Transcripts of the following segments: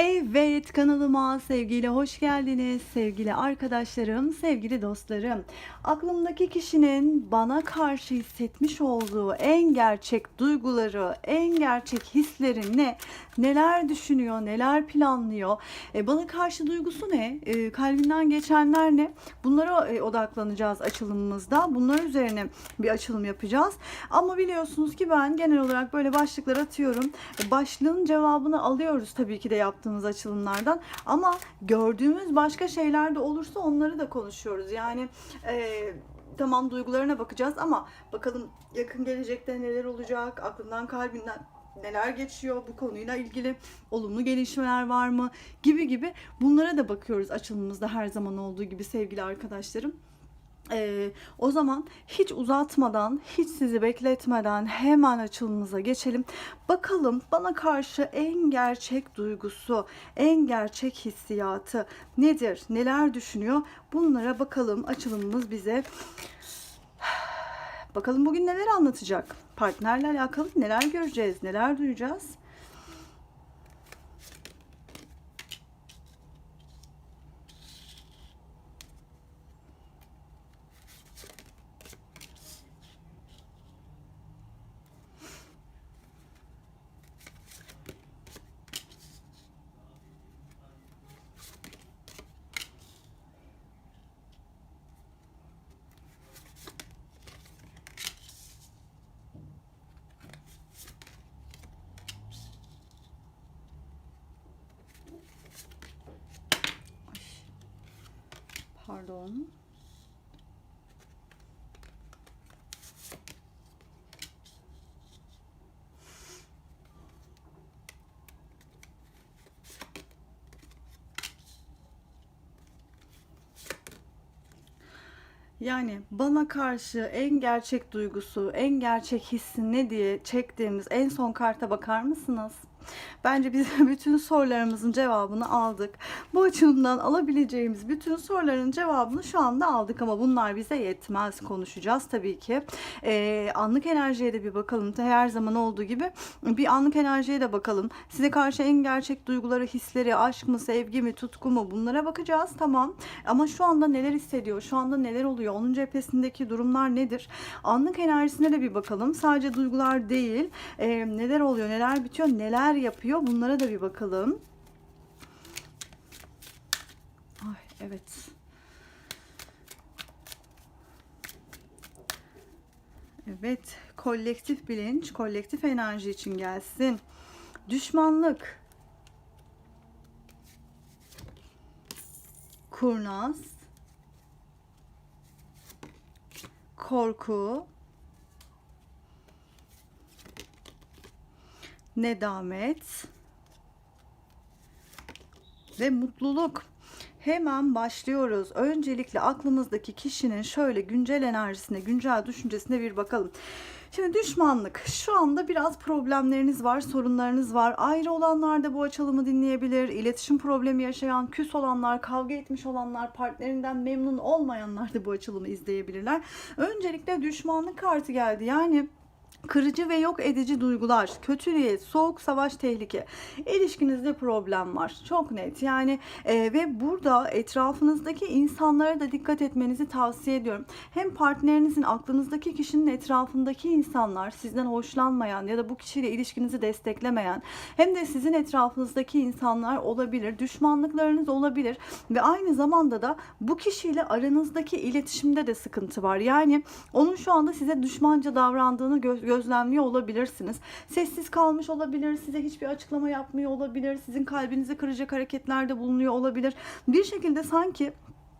Evet kanalıma sevgiyle hoş geldiniz sevgili arkadaşlarım, sevgili dostlarım. Aklımdaki kişinin bana karşı hissetmiş olduğu en gerçek duyguları, en gerçek hisleri ne? Neler düşünüyor, neler planlıyor? E, bana karşı duygusu ne? E, kalbinden geçenler ne? Bunlara e, odaklanacağız açılımımızda. Bunlar üzerine bir açılım yapacağız. Ama biliyorsunuz ki ben genel olarak böyle başlıklar atıyorum. E, Başlığın cevabını alıyoruz tabii ki de yaptığımız açılımlardan. Ama gördüğümüz başka şeyler de olursa onları da konuşuyoruz. Yani e, tamam duygularına bakacağız ama bakalım yakın gelecekte neler olacak, aklından kalbinden neler geçiyor bu konuyla ilgili olumlu gelişmeler var mı gibi gibi bunlara da bakıyoruz açılımımızda her zaman olduğu gibi sevgili arkadaşlarım. Ee, o zaman hiç uzatmadan, hiç sizi bekletmeden hemen açılımımıza geçelim. Bakalım bana karşı en gerçek duygusu, en gerçek hissiyatı nedir, neler düşünüyor? Bunlara bakalım açılımımız bize. Bakalım bugün neler anlatacak? Partnerle alakalı neler göreceğiz, neler duyacağız? Pardon. Yani bana karşı en gerçek duygusu, en gerçek hissi ne diye çektiğimiz en son karta bakar mısınız? Bence biz bütün sorularımızın cevabını aldık. Bu açılımdan alabileceğimiz bütün soruların cevabını şu anda aldık ama bunlar bize yetmez. Konuşacağız tabii ki. Ee, anlık enerjiye de bir bakalım. Her zaman olduğu gibi bir anlık enerjiye de bakalım. Size karşı en gerçek duyguları, hisleri, aşk mı, sevgi mi, tutku mu bunlara bakacağız. Tamam. Ama şu anda neler hissediyor? Şu anda neler oluyor? Onun cephesindeki durumlar nedir? Anlık enerjisine de bir bakalım. Sadece duygular değil. Ee, neler oluyor? Neler bitiyor? Neler yapıyor? Bunlara da bir bakalım. Ay evet. Evet, kolektif bilinç, kolektif enerji için gelsin. Düşmanlık. Kurnaz. Korku. Nedamet. Ve mutluluk. Hemen başlıyoruz. Öncelikle aklımızdaki kişinin şöyle güncel enerjisine, güncel düşüncesine bir bakalım. Şimdi düşmanlık. Şu anda biraz problemleriniz var, sorunlarınız var. Ayrı olanlar da bu açılımı dinleyebilir. İletişim problemi yaşayan, küs olanlar, kavga etmiş olanlar, partnerinden memnun olmayanlar da bu açılımı izleyebilirler. Öncelikle düşmanlık kartı geldi. Yani Kırıcı ve yok edici duygular, kötü niyet, soğuk savaş tehlike. İlişkinizde problem var. Çok net. Yani e, ve burada etrafınızdaki insanlara da dikkat etmenizi tavsiye ediyorum. Hem partnerinizin aklınızdaki kişinin etrafındaki insanlar sizden hoşlanmayan ya da bu kişiyle ilişkinizi desteklemeyen hem de sizin etrafınızdaki insanlar olabilir. Düşmanlıklarınız olabilir ve aynı zamanda da bu kişiyle aranızdaki iletişimde de sıkıntı var. Yani onun şu anda size düşmanca davrandığını gö- gözlemliyor olabilirsiniz. Sessiz kalmış olabilir, size hiçbir açıklama yapmıyor olabilir, sizin kalbinizi kıracak hareketlerde bulunuyor olabilir. Bir şekilde sanki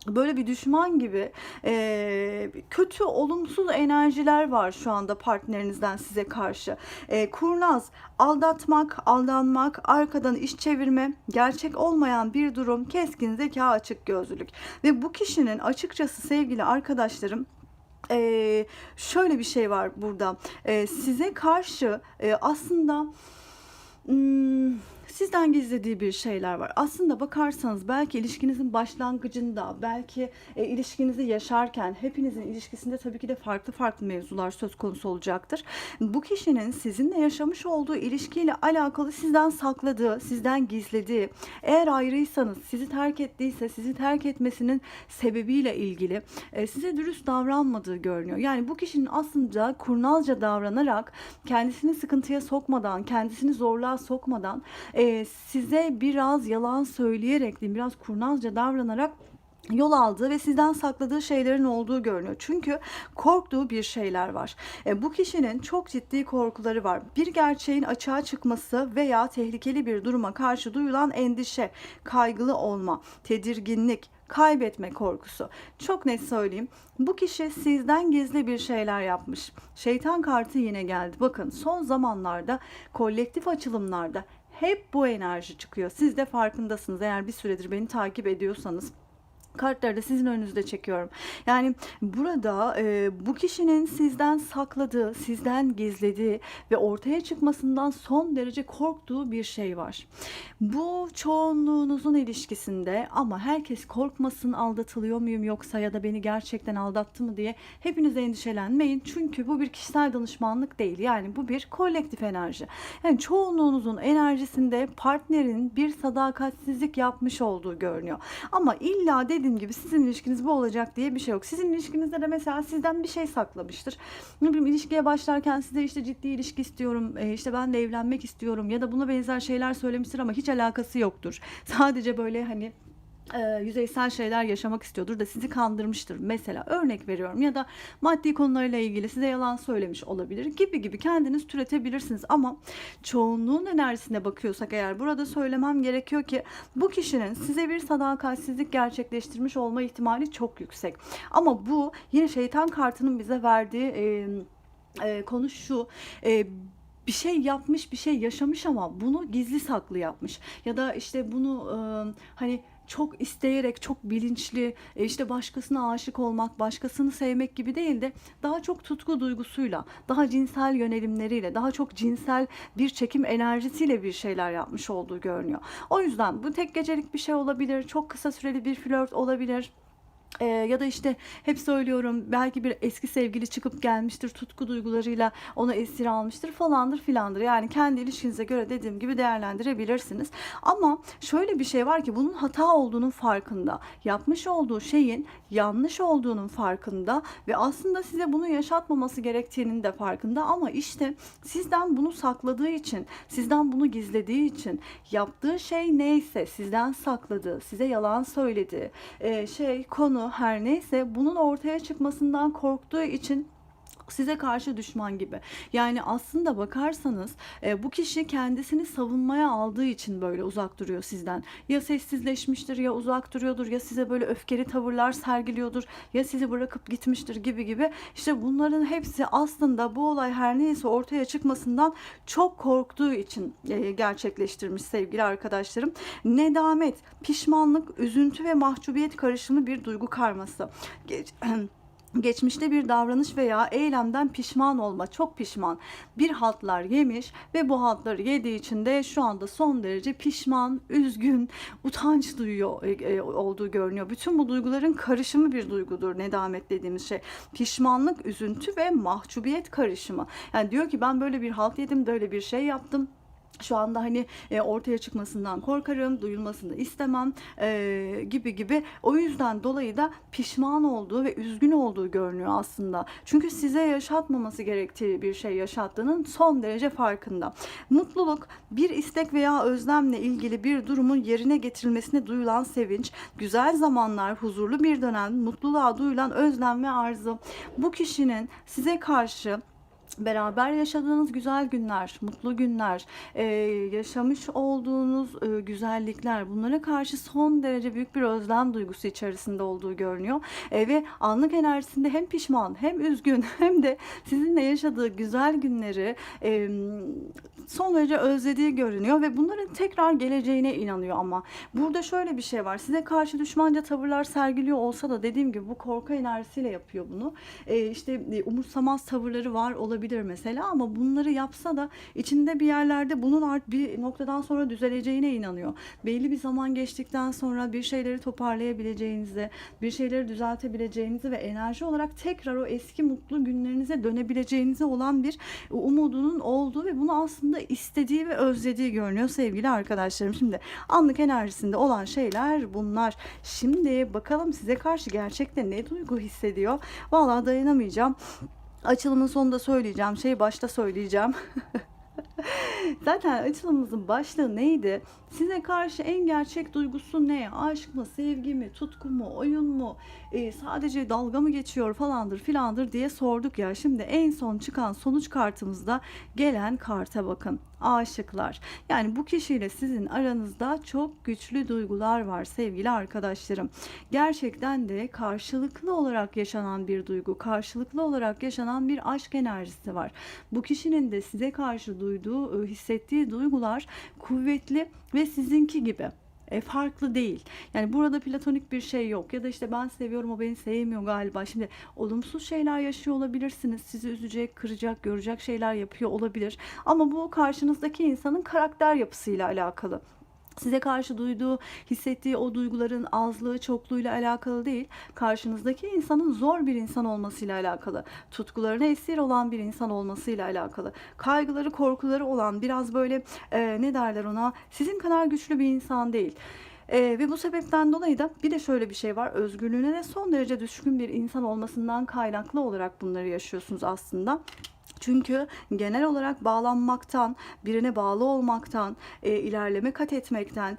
böyle bir düşman gibi e, kötü olumsuz enerjiler var şu anda partnerinizden size karşı. E, kurnaz, aldatmak, aldanmak, arkadan iş çevirme, gerçek olmayan bir durum, keskin zeka, açık gözlülük. Ve bu kişinin açıkçası sevgili arkadaşlarım ee, şöyle bir şey var burada. Ee, size karşı e, aslında hmm, sizden gizlediği bir şeyler var. Aslında bakarsanız belki ilişkinizin başlangıcında, belki e, ilişkinizi yaşarken hepinizin ilişkisinde tabii ki de farklı farklı mevzular söz konusu olacaktır. Bu kişinin sizinle yaşamış olduğu ilişkiyle alakalı sizden sakladığı, sizden gizlediği, eğer ayrıysanız, sizi terk ettiyse, sizi terk etmesinin sebebiyle ilgili e, size dürüst davranmadığı görünüyor. Yani bu kişinin aslında kurnazca davranarak kendisini sıkıntıya sokmadan, kendisini zorluğa sokmadan e, size biraz yalan söyleyerek, diyeyim, biraz kurnazca davranarak yol aldığı ve sizden sakladığı şeylerin olduğu görünüyor. Çünkü korktuğu bir şeyler var. E, bu kişinin çok ciddi korkuları var. Bir gerçeğin açığa çıkması veya tehlikeli bir duruma karşı duyulan endişe, kaygılı olma, tedirginlik, kaybetme korkusu. Çok net söyleyeyim. Bu kişi sizden gizli bir şeyler yapmış. Şeytan kartı yine geldi. Bakın son zamanlarda kolektif açılımlarda hep bu enerji çıkıyor. Siz de farkındasınız. Eğer bir süredir beni takip ediyorsanız kartları da sizin önünüzde çekiyorum. Yani burada e, bu kişinin sizden sakladığı, sizden gizlediği ve ortaya çıkmasından son derece korktuğu bir şey var. Bu çoğunluğunuzun ilişkisinde ama herkes korkmasın aldatılıyor muyum yoksa ya da beni gerçekten aldattı mı diye hepiniz endişelenmeyin. Çünkü bu bir kişisel danışmanlık değil. Yani bu bir kolektif enerji. Yani çoğunluğunuzun enerjisinde partnerin bir sadakatsizlik yapmış olduğu görünüyor. Ama illa dediğim gibi sizin ilişkiniz bu olacak diye bir şey yok. Sizin ilişkinizde de mesela sizden bir şey saklamıştır. Ne bileyim ilişkiye başlarken size işte ciddi ilişki istiyorum, e, işte ben de evlenmek istiyorum ya da buna benzer şeyler söylemiştir ama hiç alakası yoktur. Sadece böyle hani e, yüzeysel şeyler yaşamak istiyordur da sizi kandırmıştır. Mesela örnek veriyorum ya da maddi konularıyla ilgili size yalan söylemiş olabilir gibi gibi kendiniz türetebilirsiniz ama çoğunluğun enerjisine bakıyorsak eğer burada söylemem gerekiyor ki bu kişinin size bir sadakatsizlik gerçekleştirmiş olma ihtimali çok yüksek. Ama bu yine şeytan kartının bize verdiği e, e, konu şu. E, bir şey yapmış, bir şey yaşamış ama bunu gizli saklı yapmış. Ya da işte bunu e, hani çok isteyerek, çok bilinçli, e, işte başkasına aşık olmak, başkasını sevmek gibi değil de daha çok tutku duygusuyla, daha cinsel yönelimleriyle, daha çok cinsel bir çekim enerjisiyle bir şeyler yapmış olduğu görünüyor. O yüzden bu tek gecelik bir şey olabilir, çok kısa süreli bir flört olabilir. Ee, ya da işte hep söylüyorum belki bir eski sevgili çıkıp gelmiştir tutku duygularıyla onu esir almıştır falandır filandır. Yani kendi ilişkinize göre dediğim gibi değerlendirebilirsiniz. Ama şöyle bir şey var ki bunun hata olduğunun farkında. Yapmış olduğu şeyin yanlış olduğunun farkında ve aslında size bunu yaşatmaması gerektiğinin de farkında ama işte sizden bunu sakladığı için, sizden bunu gizlediği için yaptığı şey neyse sizden sakladığı, size yalan söylediği e, şey konu her neyse bunun ortaya çıkmasından korktuğu için size karşı düşman gibi. Yani aslında bakarsanız e, bu kişi kendisini savunmaya aldığı için böyle uzak duruyor sizden. Ya sessizleşmiştir ya uzak duruyordur ya size böyle öfkeli tavırlar sergiliyordur ya sizi bırakıp gitmiştir gibi gibi. İşte bunların hepsi aslında bu olay her neyse ortaya çıkmasından çok korktuğu için e, gerçekleştirmiş sevgili arkadaşlarım. Nedamet, pişmanlık, üzüntü ve mahcubiyet karışımı bir duygu karması. Geç, geçmişte bir davranış veya eylemden pişman olma, çok pişman. Bir haltlar yemiş ve bu haltları yediği için de şu anda son derece pişman, üzgün, utanç duyuyor e, e, olduğu görünüyor. Bütün bu duyguların karışımı bir duygudur nedamet dediğimiz şey. Pişmanlık, üzüntü ve mahcubiyet karışımı. Yani diyor ki ben böyle bir halt yedim, böyle bir şey yaptım şu anda hani e, ortaya çıkmasından korkarım, duyulmasını istemem e, gibi gibi. O yüzden dolayı da pişman olduğu ve üzgün olduğu görünüyor aslında. Çünkü size yaşatmaması gerektiği bir şey yaşattığının son derece farkında. Mutluluk bir istek veya özlemle ilgili bir durumun yerine getirilmesine duyulan sevinç, güzel zamanlar, huzurlu bir dönem, mutluluğa duyulan özlem ve arzu. Bu kişinin size karşı beraber yaşadığınız güzel günler, mutlu günler, e, yaşamış olduğunuz e, güzellikler bunlara karşı son derece büyük bir özlem duygusu içerisinde olduğu görünüyor. E, ve anlık enerjisinde hem pişman hem üzgün hem de sizinle yaşadığı güzel günleri son derece özlediği görünüyor ve bunların tekrar geleceğine inanıyor ama burada şöyle bir şey var. Size karşı düşmanca tavırlar sergiliyor olsa da dediğim gibi bu korku enerjisiyle yapıyor bunu. E, işte umursamaz tavırları var olabilir olabilir mesela ama bunları yapsa da içinde bir yerlerde bunun art bir noktadan sonra düzeleceğine inanıyor. Belli bir zaman geçtikten sonra bir şeyleri toparlayabileceğinizi, bir şeyleri düzeltebileceğinizi ve enerji olarak tekrar o eski mutlu günlerinize dönebileceğinize olan bir umudunun olduğu ve bunu aslında istediği ve özlediği görünüyor sevgili arkadaşlarım. Şimdi anlık enerjisinde olan şeyler bunlar. Şimdi bakalım size karşı gerçekte ne duygu hissediyor? Vallahi dayanamayacağım. Açılımın sonunda söyleyeceğim. Şey başta söyleyeceğim. Zaten açılımımızın başlığı neydi? Size karşı en gerçek duygusu ne? Aşk mı, sevgi mi, tutku mu, oyun mu? Ee, sadece dalga mı geçiyor falandır filandır diye sorduk ya. Şimdi en son çıkan sonuç kartımızda gelen karta bakın. Aşıklar. Yani bu kişiyle sizin aranızda çok güçlü duygular var sevgili arkadaşlarım. Gerçekten de karşılıklı olarak yaşanan bir duygu, karşılıklı olarak yaşanan bir aşk enerjisi var. Bu kişinin de size karşı duyduğu, hissettiği duygular kuvvetli ve sizinki gibi e, farklı değil. Yani burada platonik bir şey yok ya da işte ben seviyorum o beni sevmiyor galiba. Şimdi olumsuz şeyler yaşıyor olabilirsiniz. Sizi üzecek, kıracak, görecek şeyler yapıyor olabilir. Ama bu karşınızdaki insanın karakter yapısıyla alakalı size karşı duyduğu, hissettiği o duyguların azlığı, çokluğuyla alakalı değil. Karşınızdaki insanın zor bir insan olmasıyla alakalı. Tutkularına esir olan bir insan olmasıyla alakalı. Kaygıları, korkuları olan biraz böyle e, ne derler ona? Sizin kadar güçlü bir insan değil. Ee, ve bu sebepten dolayı da bir de şöyle bir şey var. Özgürlüğüne de son derece düşkün bir insan olmasından kaynaklı olarak bunları yaşıyorsunuz aslında. Çünkü genel olarak bağlanmaktan, birine bağlı olmaktan, e, ilerleme kat etmekten,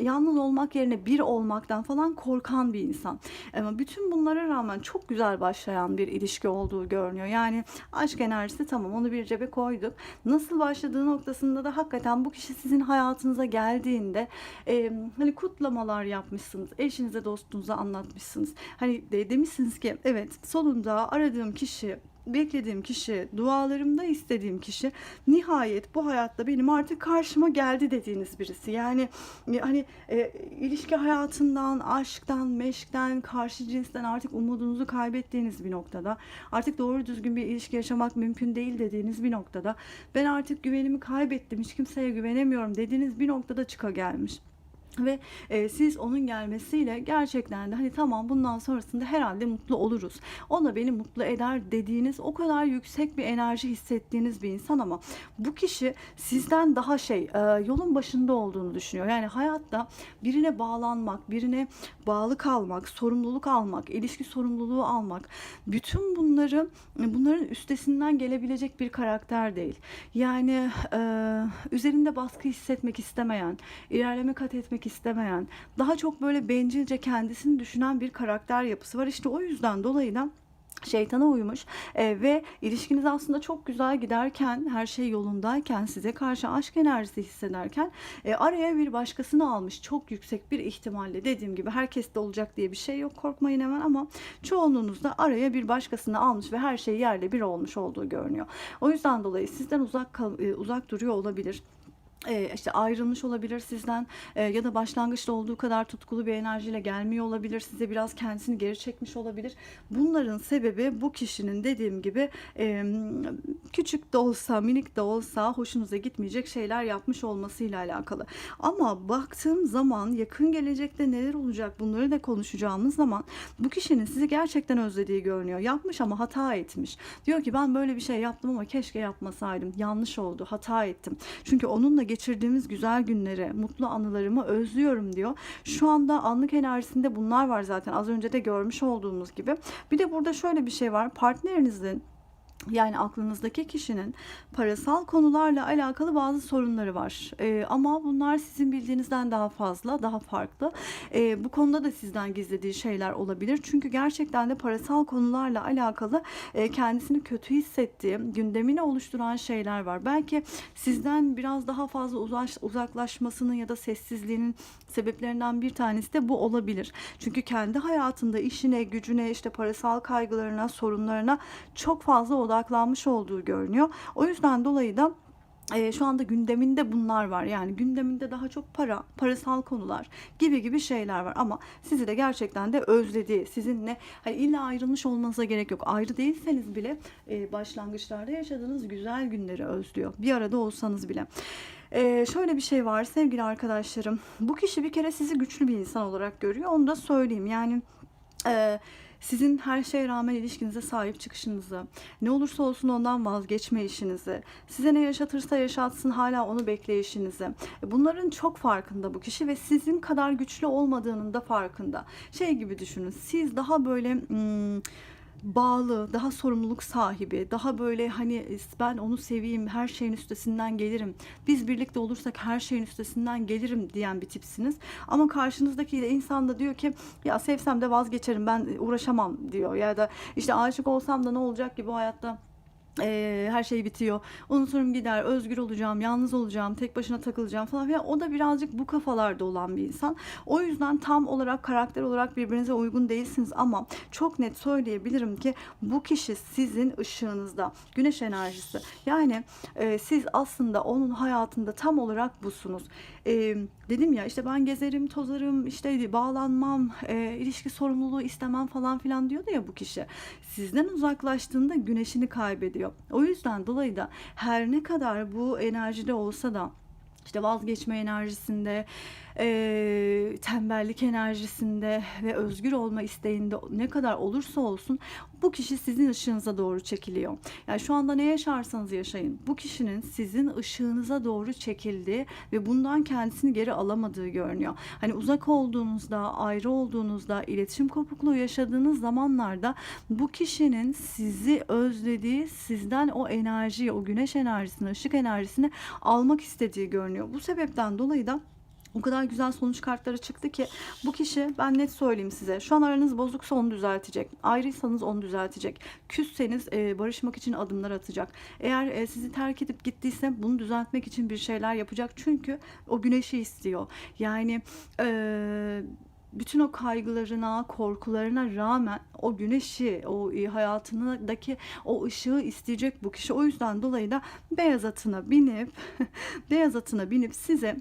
yalnız olmak yerine bir olmaktan falan korkan bir insan. Ama bütün bunlara rağmen çok güzel başlayan bir ilişki olduğu görünüyor. Yani aşk enerjisi tamam onu bir cebe koyduk. Nasıl başladığı noktasında da hakikaten bu kişi sizin hayatınıza geldiğinde e, hani kutlamalar yapmışsınız. Eşinize, dostunuza anlatmışsınız. Hani de, demişsiniz ki evet sonunda aradığım kişi beklediğim kişi, dualarımda istediğim kişi nihayet bu hayatta benim artık karşıma geldi dediğiniz birisi. Yani e, hani e, ilişki hayatından, aşktan, meşkten, karşı cinsten artık umudunuzu kaybettiğiniz bir noktada, artık doğru düzgün bir ilişki yaşamak mümkün değil dediğiniz bir noktada, ben artık güvenimi kaybettim, hiç kimseye güvenemiyorum dediğiniz bir noktada çıka gelmiş. Ve e, siz onun gelmesiyle gerçekten de hani tamam bundan sonrasında herhalde mutlu oluruz. O da beni mutlu eder dediğiniz o kadar yüksek bir enerji hissettiğiniz bir insan ama bu kişi sizden daha şey e, yolun başında olduğunu düşünüyor. Yani hayatta birine bağlanmak, birine bağlı kalmak, sorumluluk almak, ilişki sorumluluğu almak bütün bunları bunların üstesinden gelebilecek bir karakter değil. Yani e, üzerinde baskı hissetmek istemeyen, ilerleme kat etmek istemeyen, daha çok böyle bencilce kendisini düşünen bir karakter yapısı var. İşte o yüzden dolayı da şeytana uymuş e, ve ilişkiniz aslında çok güzel giderken her şey yolundayken size karşı aşk enerjisi hissederken e, araya bir başkasını almış çok yüksek bir ihtimalle dediğim gibi herkeste olacak diye bir şey yok korkmayın hemen ama çoğunluğunuzda araya bir başkasını almış ve her şey yerle bir olmuş olduğu görünüyor. O yüzden dolayı sizden uzak e, uzak duruyor olabilir e, işte ayrılmış olabilir sizden e, ya da başlangıçta olduğu kadar tutkulu bir enerjiyle gelmiyor olabilir size biraz kendisini geri çekmiş olabilir. Bunların sebebi bu kişinin dediğim gibi küçük de olsa minik de olsa hoşunuza gitmeyecek şeyler yapmış olmasıyla alakalı ama baktığım zaman yakın gelecekte neler olacak bunları da konuşacağımız zaman bu kişinin sizi gerçekten özlediği görünüyor yapmış ama hata etmiş diyor ki ben böyle bir şey yaptım ama keşke yapmasaydım yanlış oldu hata ettim çünkü onunla geçirdiğimiz güzel günleri, mutlu anılarımı özlüyorum diyor. Şu anda anlık enerjisinde bunlar var zaten. Az önce de görmüş olduğumuz gibi. Bir de burada şöyle bir şey var. Partnerinizin yani aklınızdaki kişinin parasal konularla alakalı bazı sorunları var. Ee, ama bunlar sizin bildiğinizden daha fazla, daha farklı. Ee, bu konuda da sizden gizlediği şeyler olabilir. Çünkü gerçekten de parasal konularla alakalı e, kendisini kötü hissettiği, gündemini oluşturan şeyler var. Belki sizden biraz daha fazla uzaş, uzaklaşmasının ya da sessizliğinin sebeplerinden bir tanesi de bu olabilir. Çünkü kendi hayatında işine, gücüne, işte parasal kaygılarına, sorunlarına çok fazla odaklanmış olduğu görünüyor. O yüzden dolayı da e, şu anda gündeminde bunlar var. Yani gündeminde daha çok para, parasal konular gibi gibi şeyler var. Ama sizi de gerçekten de özlediği, sizinle hani illa ayrılmış olmanıza gerek yok. Ayrı değilseniz bile e, başlangıçlarda yaşadığınız güzel günleri özlüyor. Bir arada olsanız bile. Ee, şöyle bir şey var sevgili arkadaşlarım. Bu kişi bir kere sizi güçlü bir insan olarak görüyor. Onu da söyleyeyim. Yani e, sizin her şeye rağmen ilişkinize sahip çıkışınızı, ne olursa olsun ondan vazgeçme işinizi, size ne yaşatırsa yaşatsın hala onu bekleyişinizi. E, Bunların çok farkında bu kişi ve sizin kadar güçlü olmadığının da farkında. Şey gibi düşünün. Siz daha böyle hmm, bağlı, daha sorumluluk sahibi, daha böyle hani ben onu seveyim, her şeyin üstesinden gelirim. Biz birlikte olursak her şeyin üstesinden gelirim diyen bir tipsiniz. Ama karşınızdaki de insan da diyor ki ya sevsem de vazgeçerim ben uğraşamam diyor. Ya da işte aşık olsam da ne olacak ki bu hayatta Eee, her şey bitiyor. Unuturum gider, özgür olacağım, yalnız olacağım, tek başına takılacağım falan filan. O da birazcık bu kafalarda olan bir insan. O yüzden tam olarak karakter olarak birbirinize uygun değilsiniz ama çok net söyleyebilirim ki bu kişi sizin ışığınızda. Güneş enerjisi. Yani e, siz aslında onun hayatında tam olarak busunuz. E, dedim ya işte ben gezerim, tozarım, işte bağlanmam, e, ilişki sorumluluğu istemem falan filan diyordu ya bu kişi. Sizden uzaklaştığında güneşini kaybediyor. O yüzden dolayı da her ne kadar bu enerjide olsa da işte vazgeçme enerjisinde, eee, tembellik enerjisinde ve özgür olma isteğinde ne kadar olursa olsun bu kişi sizin ışığınıza doğru çekiliyor. Yani şu anda ne yaşarsanız yaşayın. Bu kişinin sizin ışığınıza doğru çekildiği ve bundan kendisini geri alamadığı görünüyor. Hani uzak olduğunuzda, ayrı olduğunuzda, iletişim kopukluğu yaşadığınız zamanlarda bu kişinin sizi özlediği, sizden o enerjiyi, o güneş enerjisini, ışık enerjisini almak istediği görünüyor. Bu sebepten dolayı da o kadar güzel sonuç kartları çıktı ki bu kişi ben net söyleyeyim size şu an aranız bozuksa onu düzeltecek. Ayrıysanız onu düzeltecek. Küsseniz e, barışmak için adımlar atacak. Eğer e, sizi terk edip gittiyse bunu düzeltmek için bir şeyler yapacak. Çünkü o güneşi istiyor. Yani e, bütün o kaygılarına, korkularına rağmen o güneşi, o e, hayatındaki o ışığı isteyecek bu kişi. O yüzden dolayı da beyaz atına binip beyaz atına binip size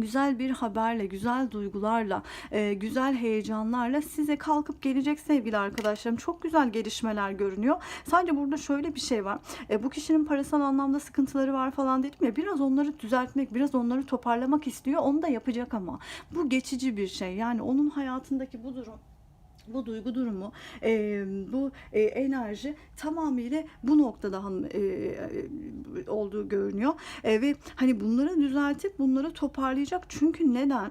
güzel bir haberle, güzel duygularla, e, güzel heyecanlarla size kalkıp gelecek sevgili arkadaşlarım. Çok güzel gelişmeler görünüyor. Sadece burada şöyle bir şey var. E, bu kişinin parasal anlamda sıkıntıları var falan dedim ya. Biraz onları düzeltmek, biraz onları toparlamak istiyor. Onu da yapacak ama. Bu geçici bir şey. Yani onun hayatındaki bu durum bu duygu durumu, e, bu e, enerji tamamıyla bu noktada han- e, olduğu görünüyor. E, ve hani bunları düzeltip bunları toparlayacak. Çünkü neden?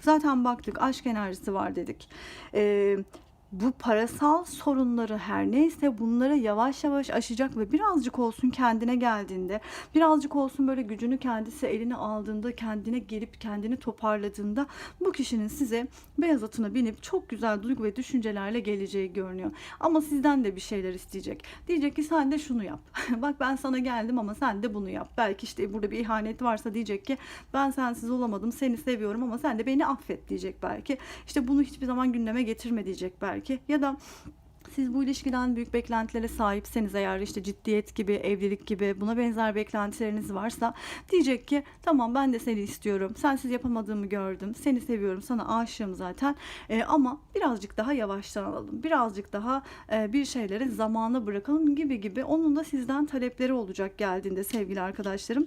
Zaten baktık aşk enerjisi var dedik. E, bu parasal sorunları her neyse bunları yavaş yavaş aşacak ve birazcık olsun kendine geldiğinde, birazcık olsun böyle gücünü kendisi eline aldığında, kendine gelip kendini toparladığında bu kişinin size beyaz atına binip çok güzel duygu ve düşüncelerle geleceği görünüyor. Ama sizden de bir şeyler isteyecek. Diyecek ki sen de şunu yap. Bak ben sana geldim ama sen de bunu yap. Belki işte burada bir ihanet varsa diyecek ki ben sensiz olamadım, seni seviyorum ama sen de beni affet diyecek belki. İşte bunu hiçbir zaman gündeme getirme diyecek belki. Ya da siz bu ilişkiden büyük beklentilere sahipseniz eğer işte ciddiyet gibi, evlilik gibi buna benzer beklentileriniz varsa diyecek ki tamam ben de seni istiyorum. Sensiz yapamadığımı gördüm. Seni seviyorum. Sana aşığım zaten. Ee, ama birazcık daha yavaştan alalım. Birazcık daha e, bir şeyleri zamana bırakalım gibi gibi. Onun da sizden talepleri olacak geldiğinde sevgili arkadaşlarım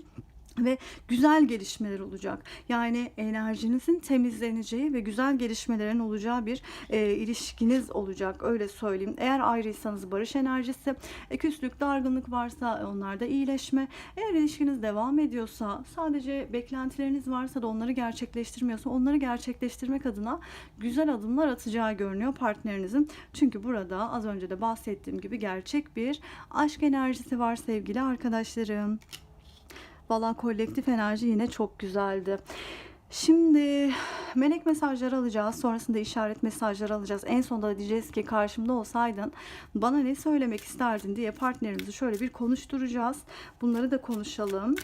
ve güzel gelişmeler olacak. Yani enerjinizin temizleneceği ve güzel gelişmelerin olacağı bir e, ilişkiniz olacak. Öyle söyleyeyim. Eğer ayrıysanız barış enerjisi, e, küslük, dargınlık varsa onlarda iyileşme. Eğer ilişkiniz devam ediyorsa, sadece beklentileriniz varsa da onları gerçekleştirmiyorsa onları gerçekleştirmek adına güzel adımlar atacağı görünüyor partnerinizin. Çünkü burada az önce de bahsettiğim gibi gerçek bir aşk enerjisi var sevgili arkadaşlarım. Valla kolektif enerji yine çok güzeldi. Şimdi melek mesajları alacağız. Sonrasında işaret mesajları alacağız. En sonunda da diyeceğiz ki karşımda olsaydın bana ne söylemek isterdin diye partnerimizi şöyle bir konuşturacağız. Bunları da konuşalım.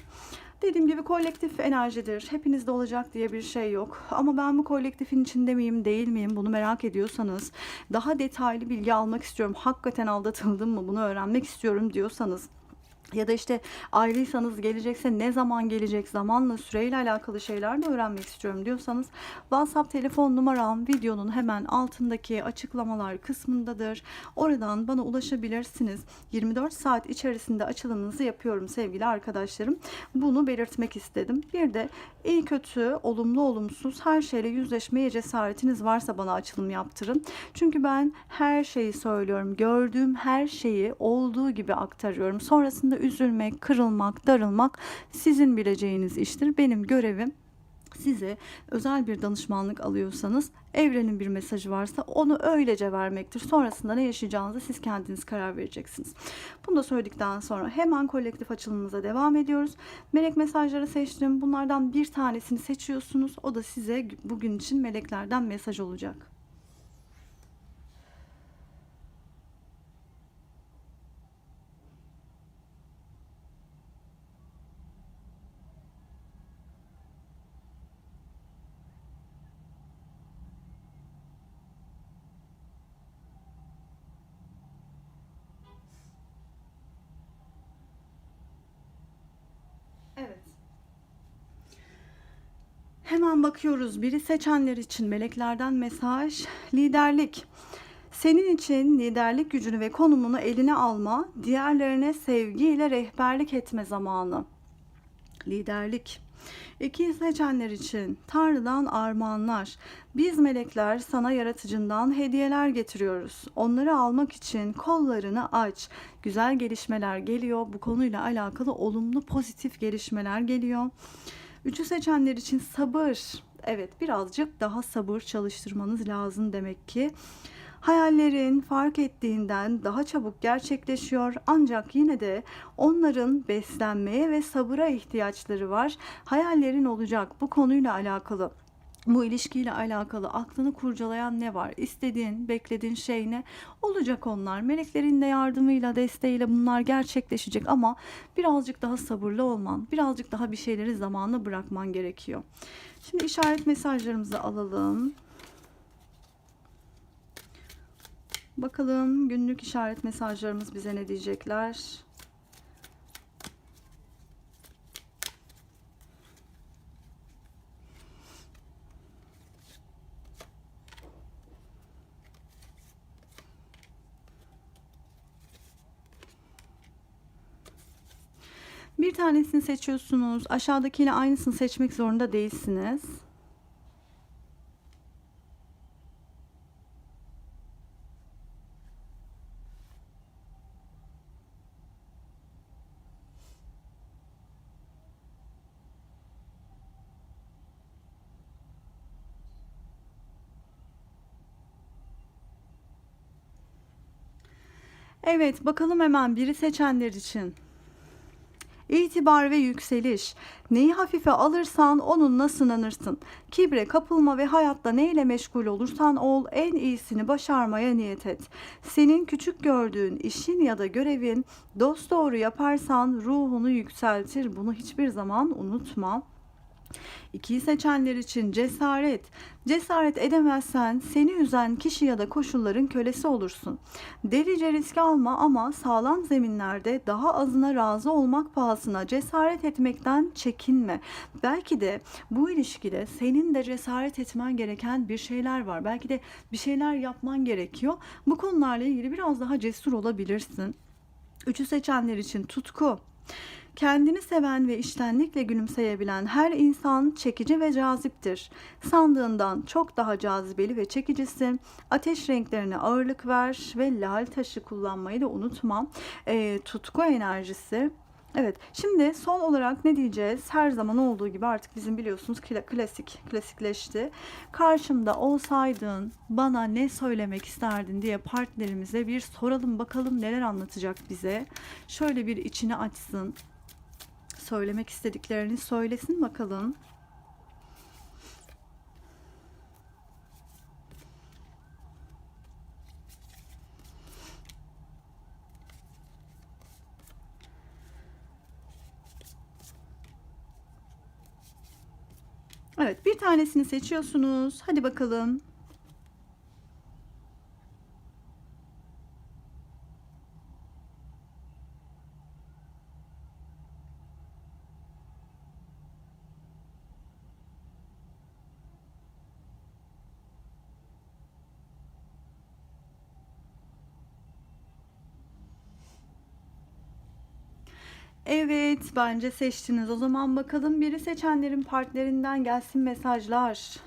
Dediğim gibi kolektif enerjidir. Hepinizde olacak diye bir şey yok. Ama ben bu kolektifin içinde miyim, değil miyim bunu merak ediyorsanız, daha detaylı bilgi almak istiyorum. Hakikaten aldatıldım mı bunu öğrenmek istiyorum diyorsanız ya da işte ayrıysanız gelecekse ne zaman gelecek zamanla süreyle alakalı şeyler de öğrenmek istiyorum diyorsanız WhatsApp telefon numaram videonun hemen altındaki açıklamalar kısmındadır. Oradan bana ulaşabilirsiniz. 24 saat içerisinde açılımınızı yapıyorum sevgili arkadaşlarım. Bunu belirtmek istedim. Bir de iyi kötü, olumlu olumsuz her şeyle yüzleşmeye cesaretiniz varsa bana açılım yaptırın. Çünkü ben her şeyi söylüyorum. Gördüğüm her şeyi olduğu gibi aktarıyorum. Sonrasında üzülmek, kırılmak, darılmak sizin bileceğiniz iştir. Benim görevim size özel bir danışmanlık alıyorsanız evrenin bir mesajı varsa onu öylece vermektir. Sonrasında ne yaşayacağınızı siz kendiniz karar vereceksiniz. Bunu da söyledikten sonra hemen kolektif açılımımıza devam ediyoruz. Melek mesajları seçtim. Bunlardan bir tanesini seçiyorsunuz. O da size bugün için meleklerden mesaj olacak. Evet. Hemen bakıyoruz. Biri seçenler için meleklerden mesaj, liderlik. Senin için liderlik gücünü ve konumunu eline alma, diğerlerine sevgiyle rehberlik etme zamanı. Liderlik. İki seçenler için Tanrı'dan armağanlar. Biz melekler sana yaratıcından hediyeler getiriyoruz. Onları almak için kollarını aç. Güzel gelişmeler geliyor. Bu konuyla alakalı olumlu pozitif gelişmeler geliyor. Üçü seçenler için sabır. Evet birazcık daha sabır çalıştırmanız lazım demek ki. Hayallerin fark ettiğinden daha çabuk gerçekleşiyor ancak yine de onların beslenmeye ve sabıra ihtiyaçları var. Hayallerin olacak bu konuyla alakalı bu ilişkiyle alakalı aklını kurcalayan ne var? İstediğin, beklediğin şey ne? Olacak onlar. Meleklerin de yardımıyla, desteğiyle bunlar gerçekleşecek ama birazcık daha sabırlı olman, birazcık daha bir şeyleri zamanla bırakman gerekiyor. Şimdi işaret mesajlarımızı alalım. Bakalım günlük işaret mesajlarımız bize ne diyecekler? Bir tanesini seçiyorsunuz. Aşağıdakiyle aynısını seçmek zorunda değilsiniz. Evet, bakalım hemen biri seçenler için. İtibar ve yükseliş. Neyi hafife alırsan onunla sınanırsın. Kibre kapılma ve hayatta neyle meşgul olursan ol en iyisini başarmaya niyet et. Senin küçük gördüğün işin ya da görevin dost doğru yaparsan ruhunu yükseltir. Bunu hiçbir zaman unutma. İkiyi seçenler için cesaret. Cesaret edemezsen seni üzen kişi ya da koşulların kölesi olursun. Delice risk alma ama sağlam zeminlerde daha azına razı olmak pahasına cesaret etmekten çekinme. Belki de bu ilişkide senin de cesaret etmen gereken bir şeyler var. Belki de bir şeyler yapman gerekiyor. Bu konularla ilgili biraz daha cesur olabilirsin. Üçü seçenler için tutku. Kendini seven ve iştenlikle gülümseyebilen her insan çekici ve caziptir. Sandığından çok daha cazibeli ve çekicisin. Ateş renklerine ağırlık ver ve lal taşı kullanmayı da unutma. E, tutku enerjisi Evet, şimdi son olarak ne diyeceğiz? Her zaman olduğu gibi artık bizim biliyorsunuz klasik, klasikleşti. Karşımda olsaydın bana ne söylemek isterdin diye partnerimize bir soralım bakalım neler anlatacak bize. Şöyle bir içini açsın söylemek istediklerini söylesin bakalım. Evet, bir tanesini seçiyorsunuz. Hadi bakalım. Evet, bence seçtiniz. O zaman bakalım biri seçenlerin partnerinden gelsin mesajlar.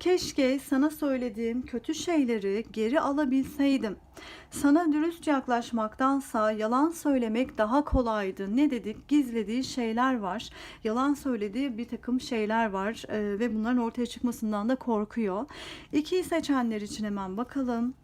Keşke sana söylediğim kötü şeyleri geri alabilseydim. Sana dürüst yaklaşmaktansa yalan söylemek daha kolaydı. Ne dedik? Gizlediği şeyler var. Yalan söylediği bir takım şeyler var Ee, ve bunların ortaya çıkmasından da korkuyor. İkiyi seçenler için hemen bakalım.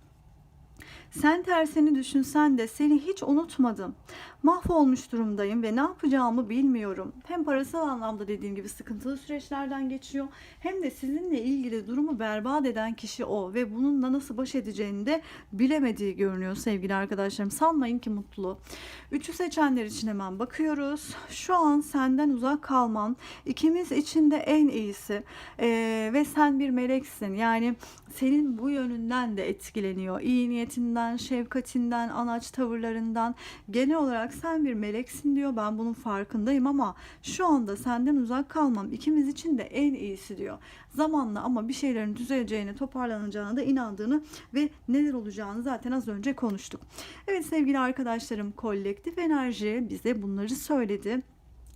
Sen tersini düşünsen de seni hiç unutmadım. Mahvolmuş durumdayım ve ne yapacağımı bilmiyorum. Hem parasal anlamda dediğim gibi sıkıntılı süreçlerden geçiyor hem de sizinle ilgili durumu berbat eden kişi o ve bununla nasıl baş edeceğini de bilemediği görünüyor sevgili arkadaşlarım. Sanmayın ki mutlu. Üçü seçenler için hemen bakıyoruz. Şu an senden uzak kalman ikimiz için de en iyisi Ee, ve sen bir meleksin. Yani senin bu yönünden de etkileniyor. İyi niyetinden, şefkatinden, anaç tavırlarından. Genel olarak sen bir meleksin diyor. Ben bunun farkındayım ama şu anda senden uzak kalmam ikimiz için de en iyisi diyor. Zamanla ama bir şeylerin düzeleceğine, toparlanacağına da inandığını ve neler olacağını zaten az önce konuştuk. Evet sevgili arkadaşlarım, kolektif enerji bize bunları söyledi.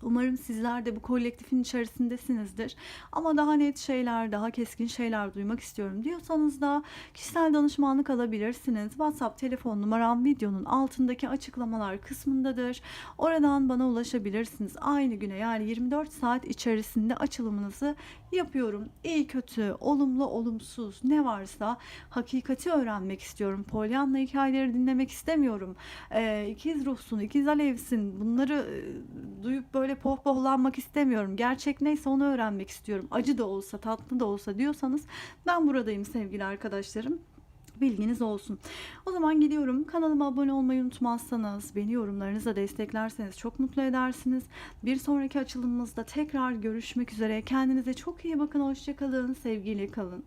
Umarım sizler de bu kolektifin içerisindesinizdir. Ama daha net şeyler, daha keskin şeyler duymak istiyorum diyorsanız da kişisel danışmanlık alabilirsiniz. WhatsApp telefon numaram videonun altındaki açıklamalar kısmındadır. Oradan bana ulaşabilirsiniz. Aynı güne yani 24 saat içerisinde açılımınızı yapıyorum. İyi kötü, olumlu olumsuz ne varsa hakikati öğrenmek istiyorum. Polyanla hikayeleri dinlemek istemiyorum. Ee, ikiz ruhsun, ikiz alevsin bunları e, duyup böyle pohpohlanmak istemiyorum. Gerçek neyse onu öğrenmek istiyorum. Acı da olsa, tatlı da olsa diyorsanız ben buradayım sevgili arkadaşlarım. Bilginiz olsun. O zaman gidiyorum. Kanalıma abone olmayı unutmazsanız, beni yorumlarınızla desteklerseniz çok mutlu edersiniz. Bir sonraki açılımımızda tekrar görüşmek üzere. Kendinize çok iyi bakın. Hoşçakalın. Sevgiyle kalın.